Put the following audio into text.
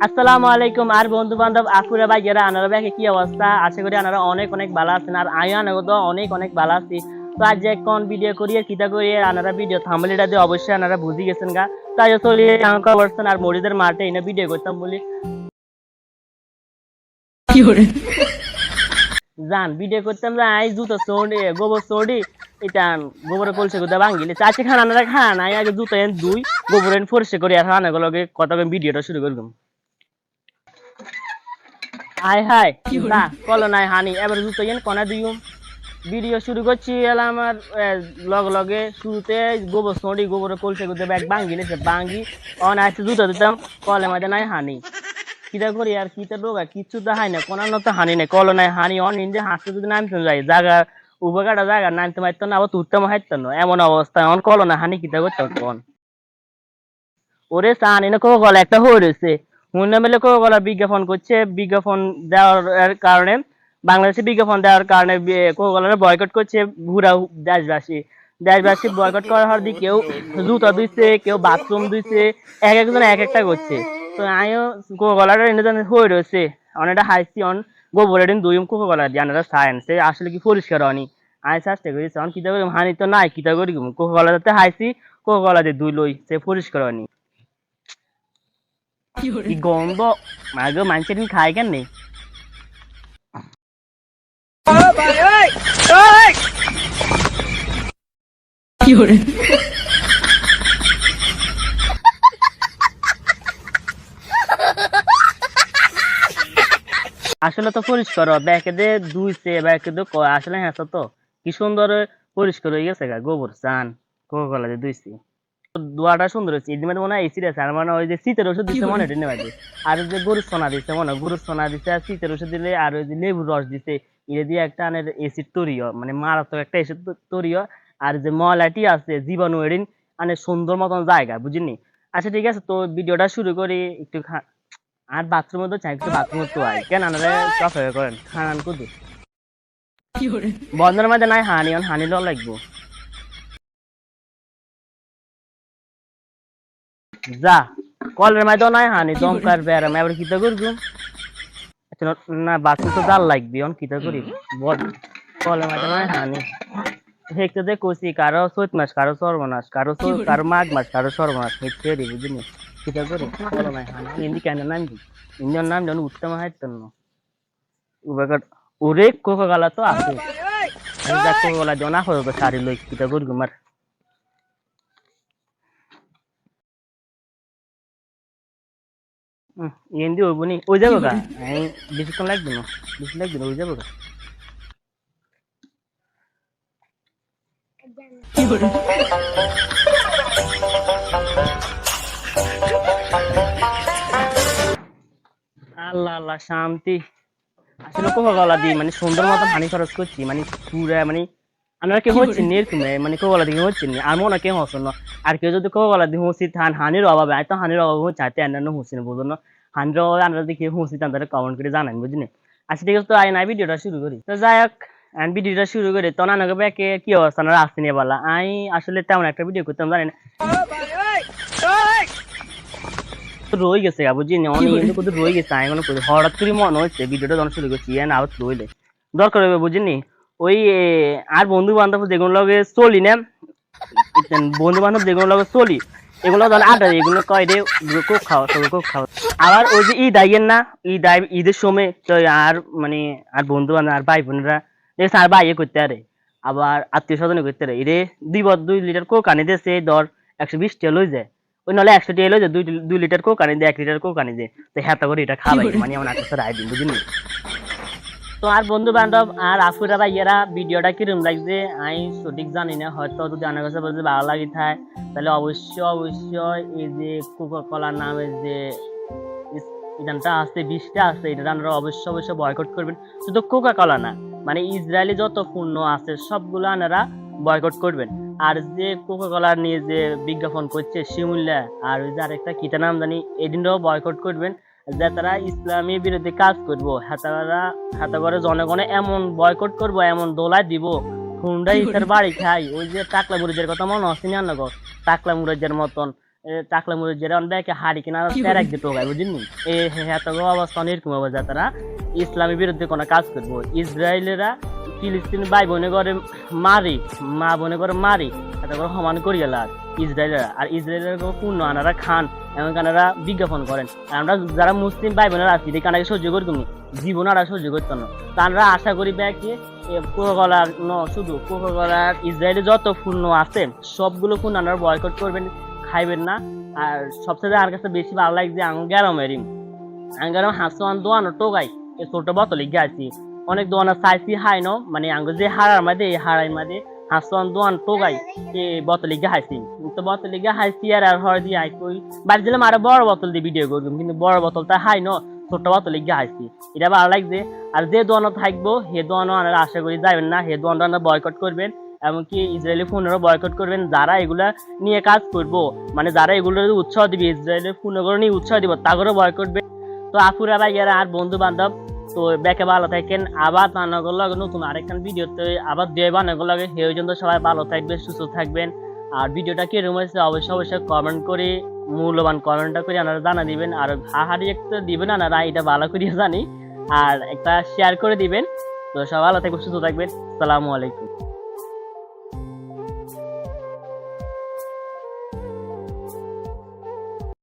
আসসালামু আলাইকুম। আর বন্ধু বান্ধব আপুরা ভাই যারা আনারা ব্যাগে কি অবস্থা? আশা করি আনারা অনেক অনেক ভালো আছেন আর আমি আনাগো তো অনেক অনেক ভালো আছি। তো আজ যে কোন ভিডিও করি আর কিতা করি আর আনারা ভিডিও থামলিটা দিয়ে অবশ্যই আনারা বুঝি গেছেন গা। তাই চলি আমাকে বলছেন আর মরিদের মাঠে এনে ভিডিও করতাম বলি। জান ভিডিও করতাম যে আই জুতো চড়ি গোবর চড়ি এটা গোবরে কলসে কোথা ভাঙ্গিলে চাচি খান আনারা খান আই আগে জুতো এন দুই গোবর এন ফরসে করি আর আনাগুলোকে কত ভিডিওটা শুরু করলাম হাই হাই। না কল নাই হানি, এবার জুতো ইয়েন কনা দিউম ভিডিও শুরু করছি এলা আমার লগ লগে। শুরুতে গোবর সড়ি গোবর কলসে করতে ব্যাগ ভাঙ্গি লেছে ভাঙ্গি। অন আসতে জুতো দিতাম। কলে মাঝে নাই হানি। কিটা করি আর কিটা রোগা কিচ্ছু তো হাই না, কোনার তো হানি নাই। কলো নাই হানি অন ইন্দে হাসতে যদি নামতে যাই, জায়গা উপকাটা জায়গা, নামতে মারতো না, আবার তুলতে হাইতো না। এমন অবস্থা অন কলো না হানি কিটা করতাম কোন ওরে সান, না কলা একটা হয়ে রয়েছে। হুন্না মেলে কলা বিজ্ঞাপন করছে। বিজ্ঞাপন দেওয়ার কারণে, বাংলাদেশে বিজ্ঞাপন দেওয়ার কারণে কোকো কলার বয়কট করছে ঘুরা দেশবাসী। দেশবাসী বয়কট করার দিকে কেউ জুতা দিচ্ছে কেউ বাথরুম দিচ্ছে এক একজন এক একটা করছে। তো আমিও কোকো কলার এনে হয়ে রয়েছে। অনেকটা হাইছি অন গোবরের দিন দুই কোকো কলা দিয়ে আনারা সায়েন্স আসলে কি পরিষ্কার হয়নি। আমি চেষ্টা অন কিতা করি হানি তো নাই কিতা করি কোকো কলা যাতে কোকো কলা দিয়ে দুই লই, সে পরিষ্কার হয়নি। কি গন্ধ মাগো মানুষের খায় কেন নেই আসলে তো পরিষ্কার ব্যাকে দে দুইছে ব্যাকে দে আসলে হ্যাঁ তো কি সুন্দর পরিষ্কার হয়ে গেছে গা গোবর চান কোকো কলা দিয়ে দুইছি দোয়াটা সুন্দর হয়েছে। এদিন মনে হয় এসি আছে আর মানে ওই যে শীতের ওষুধ দিচ্ছে মনে হয় নেওয়া যায় আর যে গরুর সোনা দিচ্ছে মনে হয় গরুর সোনা দিচ্ছে আর শীতের ওষুধ দিলে আর ওই যে লেবুর রস দিচ্ছে এটা দিয়ে একটা আনের এসিড তৈরিও মানে মারাত্মক একটা এসিড তৈরিও। আর যে ময়লাটি আছে জীবাণু এরিন মানে সুন্দর মতন জায়গা বুঝিনি? আচ্ছা ঠিক আছে তো ভিডিওটা শুরু করি একটু আর বাথরুমে তো চাই একটু বাথরুমে তো আই কেন আনারে চফে করেন? খান কুদু বন্ধনের মধ্যে নাই হানি হানি লাগবো। যা কলের মধ্যে নাই হানি দমকার বেড়াম এবার কিতা করব? আচ্ছা, না বাথরুম তো জাল লাগবে অন কিতা করি? বল কলের মধ্যে নাই হানি। হেকতে দে কইছি কারও চৈত মাস কারও সর্বনাশ কারও কারও মাঘ মাস কারও সর্বনাশ হেকতে দি বুঝিনি কিতা করি? কলে নাই হানি। ইন্দি কেন নাম দি ইন্দির নাম যেন উত্তম হাইতেন উবাকার ওরে কোকো গালা তো আছে। আমি যা কোকো গালা জনা হয়ে সারি লই কিতা করব মার। এন্দি হইব নি ওই যাব গা। বেশিক্ষণ লাগবে না বেশি লাগবে না ওই যাব গা। আল্লাহ আল্লাহ শান্তি। আসলে কোকো গলা দিই মানে সুন্দর মতো পানি খরচ করছি মানে পুরা মানে আমরা কেউ হচ্ছে নি এরকম মানে কোকো গলা দিয়ে হচ্ছে নি আর মনে কেউ হচ্ছে না। আর কেউ যদি দিয়ে হুঁসি থান হানির অভাবে আয় তো হানির অভাবে হচ্ছে হাতে অন্যান্য হুঁসি না বুঝলো না। হানির অভাবে আমরা হুঁসি তাদের কমেন্ট করে জানান বুঝলি আচ্ছা ঠিক আছে তো আই না ভিডিওটা শুরু করি। তো যাই হোক আমি ভিডিওটা শুরু করি তো ব্যাকে কি অবস্থা না নিয়ে বলা। আমি আসলে তেমন একটা ভিডিও করতাম জানি না। রয়ে গেছে গা বুঝলি অনেক কিন্তু রয়ে গেছে আমি কোনো করি হঠাৎ করে মনে হচ্ছে ভিডিওটা যখন শুরু করছি আবার রইলে। দরকার হবে বুঝলি ওই আর বন্ধু বান্ধব যেগুলো লগে চলি না বন্ধু বান্ধব যেগুলো লগে চলি, এগুলো ধর আড্ডা এগুলো কয় রে? কোক খাও তবে কোক খাও আবার ওই যে ঈদ আইয়ের না, ঈদ আই, ঈদের সময় তো আর মানে আর বন্ধু বান্ধব আর ভাই বোনেরা দেখছে আর ভাইয়ে করতে আরে। আবার আত্মীয় স্বজনে করতে আরে। এরে, দুই বদ, দুই লিটার কোক আনি দিয়েছে ধর একশো বিশ টাকা লই যায়। ওই নলে একশো টাকা লই যায়, দুই দুই লিটার কোক আনি দেয় এক লিটার কোক আনি দেয় তো হ্যাঁ করে এটা খাওয়াই মানে আমার আত্মীয় রায় দিন, বুঝলি? তো আর বন্ধু বান্ধব আর আফুরা ভাইয়েরা, ভিডিওটা কিরম লাগছে? আমি সঠিক জানি না, হয়তো যদি আমার কাছে বলতে ভালো লাগি থাকে তাহলে অবশ্যই অবশ্যই এই যে কোকা নামের যে ইদানটা আছে, বিষটা আছে এটা আপনারা অবশ্যই অবশ্যই বয়কট করবেন। শুধু কোকা কলা না মানে ইসরায়েলি যত পণ্য আছে, সবগুলো আপনারা বয়কট করবেন। আর যে কোকা কলার নিয়ে যে বিজ্ঞাপন করছে, শিমুল্লা, আর ওই যে আরেকটা কিটা নাম জানি এদিনটাও বয়কট করবেন। যে তারা ইসলামী বিরোধী কাজ করব হাতারা হাতাবারে জনগণে এমন বয়কট করব এমন দোলা দিব হুন্ডা ইসের বাড়ি খাই ওই যে টাকলা মুরুজের কথা মনে হচ্ছে না গো? টাকলা মুরুজের মতন টাকলা মুরুজের অনেকে হাড়ি কিনা প্যারাক দিতে হবে বুঝলি এই তো অবস্থা এরকম যে তারা ইসলামী বিরুদ্ধে কোনো কাজ করব। ইসরায়েলেরা ফিলিস্তিন ভাই বোনে করে মারি, মা বোনে করে মারি এটা করে সমান করি গেল আর ইসরায়েলেরা, আর ইসরায়েলের পূর্ণ আনারা খান, এমন কানারা বিজ্ঞাপন করেন। আর আমরা যারা মুসলিম ভাই বোনেরা আছি কানাকে সহ্য করি তুমি। জীবন আর সহ্য করতো না। তারা আশা করি ব্যাকে কোকাকলার ন, শুধু কোকাকলার ইসরায়েলে যত পূর্ণ আছে, সবগুলো পূর্ণ আনারা বয়কট করবেন, খাইবেন না। আর সবচেয়ে আমার কাছে বেশি ভালো লাগছে আঙ্গারম এরিম আঙ্গারম হাসওয়ান দোয়ানো টোকাই ছোট বোতলে গেছি অনেক দোয়ানা চাইছি হাই ন? মানে আঙ্গ যে হারার মাঝে, এই হারার মাঝে হাসওয়ান দোয়ান টোকাই এ বোতলে গাহাইছি তো বোতলে গাহাইছি আর আর হয় দিয়ে আই কই, বাড়ি দিলাম আরও বড় বোতল দিয়ে ভিডিও করলাম, কিন্তু বড় বোতলটা হাই ন ছোট বোতলে গাহাইছি এটা ভালো লাগছে। আর যে দোয়ানো থাকব হে দোয়ানো আপনারা আশা করি যাবেন না হে দোয়ানো আপনারা বয়কট করবেন, এমনকি ইসরায়েলি ফোনেরও বয়কট করবেন, যারা এগুলা নিয়ে কাজ করব মানে যারা এগুলোর উৎসাহ দিবে ইসরায়েলের ফোনগুলো নিয়ে উৎসাহ দিব তাগরও বয় করবে তো আপুরা ভাইয়ারা আর বন্ধু বান্ধব তো বেকে ভালো থাকেন, আবার বানাগর লাগে নতুন আরেকখান ভিডিওতে আবার দিয়ে বানানোর লাগে সেই পর্যন্ত সবাই ভালো থাকবেন, সুস্থ থাকবেন। আর ভিডিওটা কীরকম হয়েছে অবশ্যই অবশ্যই কমেন্ট করে, মূল্যবান কমেন্টটা করে আপনারা জানা দিবেন। আর হাহারি একটা দিবেন আপনারা এটা ভালো করে জানি। আর একটা শেয়ার করে দিবেন। তো সবাই ভালো থাকবে সুস্থ থাকবেন। সালামু আলাইকুম।